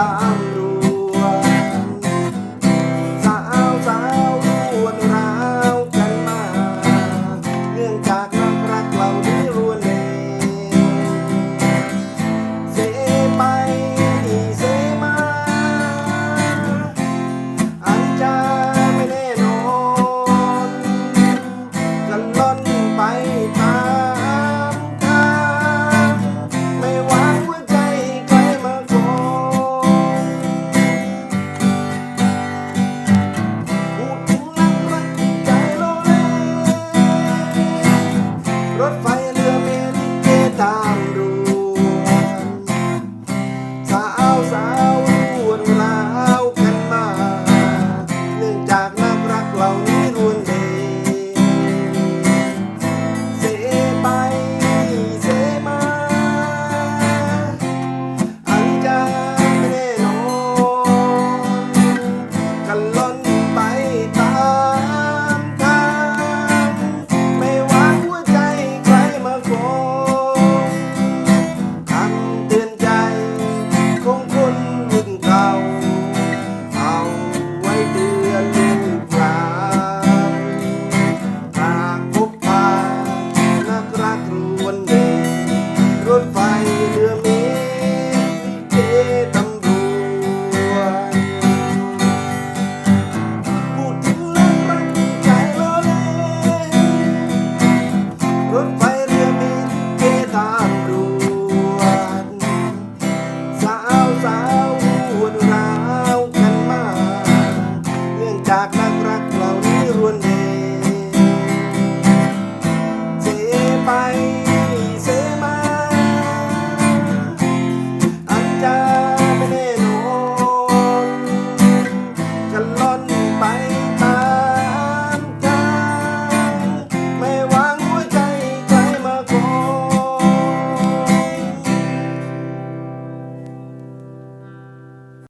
啊 รถไฟเรือมีเกตามรวนสาวสาวหุ่นรากันมา เนื่องจากนักรักเหล่านี้รวนเด